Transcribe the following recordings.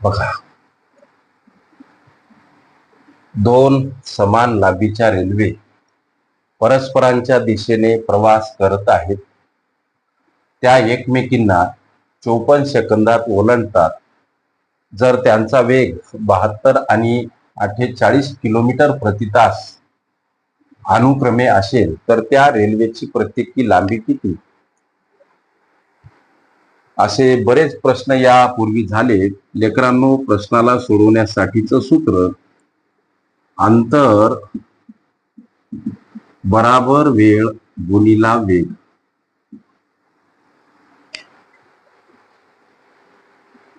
बघा. दोन समान लांबीच्या रेल्वे परस्परांच्या दिशेने प्रवास करत आहेत. त्या एकमेकींना चोपन्न सेकंदात ओलांडतात. जर त्यांचा वेग बहात्तर आणि अठ्ठेचाळीस किलोमीटर प्रति तास अनुक्रमे असेल तर त्या रेल्वेची प्रत्येकी लांबी किती? असे बरेच प्रश्न यापूर्वी झाले लेकरांनो प्रश्नाला सोडवण्यासाठीचं सूत्र अंतर बराबर वेळ गुणिला वेग.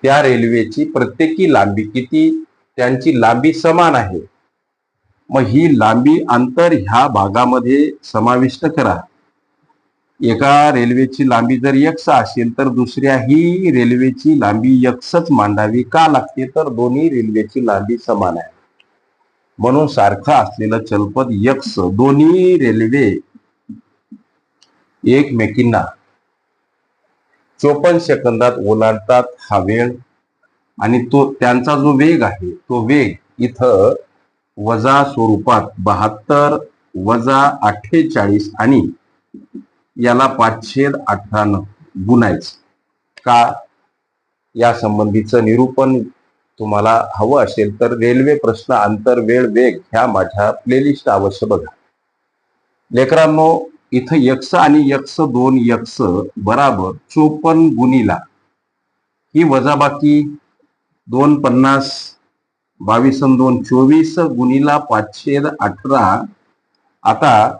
त्या रेल्वेची प्रत्येकी लांबी किती? त्यांची लांबी समान आहे. मग ही लांबी अंतर ह्या भागामध्ये समाविष्ट करा. एका रेल्वेची लांबी जर यक्स असेल तर दुसऱ्या ही रेल्वेची लांबी यक्सच मांडावी का लागते? तर दोन्ही रेल्वेची लांबी समान आहे. म्हणून सारखं असलेलं चलपद यक्स दोन्ही रेल्वे एकमेकींना चोपन्न सेकंदात ओलांडतात हा वेळ आणि तो त्यांचा जो वेग आहे तो वेग इथं वजा स्वरूपात बहात्तर वजा अठ्ठेचाळीस आणि याला पाचशे अठरानं गुणायचं. का? या संबंधीचं निरूपण तुम्हाला हवं असेल तर रेल्वे प्रश्न आंतर वेळ वेग ह्या माझ्या प्लेलिस्ट अवश्य बघा. लेकरांनो इथं यक्ष आणि यक्ष दोन यक्ष बराबर चोपन्न गुणीला. ही वजाबाकी दोन पन्नास बावीस दोन चोवीस गुणीला पाचशे अठरा. आता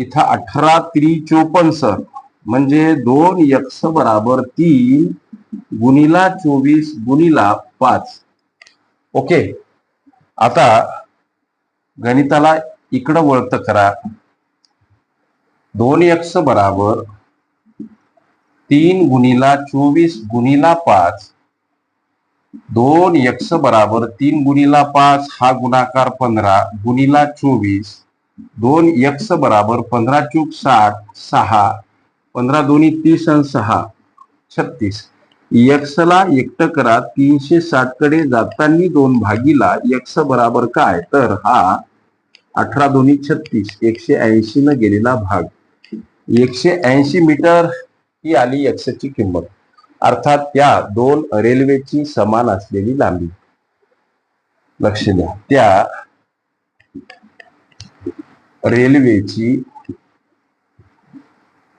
इथं अठरा त्री चोपन्न सर म्हणजे दोन यक्ष बराबर तीन गुणीला चोवीस गुणीला पाच. ओके. आता गणिताला इकडं वळत करा. दोन यक्ष बराबर तीन गुणीला चोवीस गुणीला पाच. दोन यक्ष बराबर तीन गुणीला पाच हा गुणाकार पंधरा गुणीला चोवीस. दोन यक्स बराबर पंधरा चूक साठ सहा पंधरा दोन्ही तीस आणि सहा छत्तीस. यक्सला एकटं करा तीनशे साठकडे जातानी दोन भागीला यक्स बराबर काय? तर हा अठरा दोन्ही छत्तीस एकशे ऐंशी न गेलेला भाग. एकशे ऐंशी मीटर ही आली यक्षची किंमत. अर्थात त्या दोन रेल्वेची समान असलेली लांबी. लक्ष द्या. त्या रेल्वेची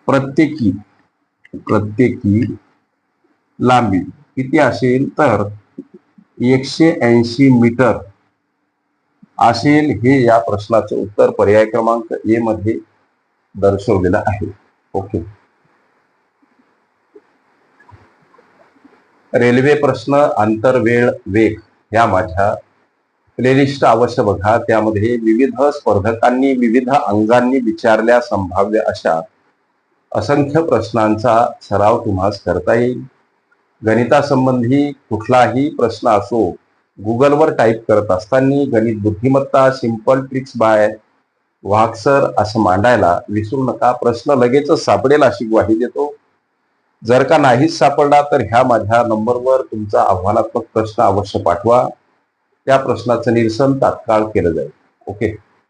प्रत्येकी प्रत्येकी लांबी किती असेल तर एकशे ऐंशी मीटर असेल हे या प्रश्नाचं उत्तर पर्याय क्रमांक ए मध्ये दर्शवलेलं आहे. ओके. रेल्वे प्रश्न आंतरवेळ वेग ह्या माझ्या प्लेलिस्ट अवश्य बघा. त्यामध्ये विविध स्पर्धकांनी विविध अंगांनी विचारल्या संभाव्य अशा असंख्य प्रश्नांचा सराव तुम्हास करता येईल. गणितासंबंधी कुठलाही प्रश्न असो गुगलवर टाईप करत असताना गणित बुद्धिमत्ता सिंपल ट्रिक्स बाय वाक्सर असं मांडायला विसरू नका. प्रश्न लगेचच सापडेल अशी ग्वाही देतो. जर का नाहीच सापडला तर ह्या माझ्या नंबरवर तुमचा आव्हानात्मक प्रश्न अवश्य पाठवा. त्या प्रश्नाचं निरसन तात्काळ केलं जाईल. ओके?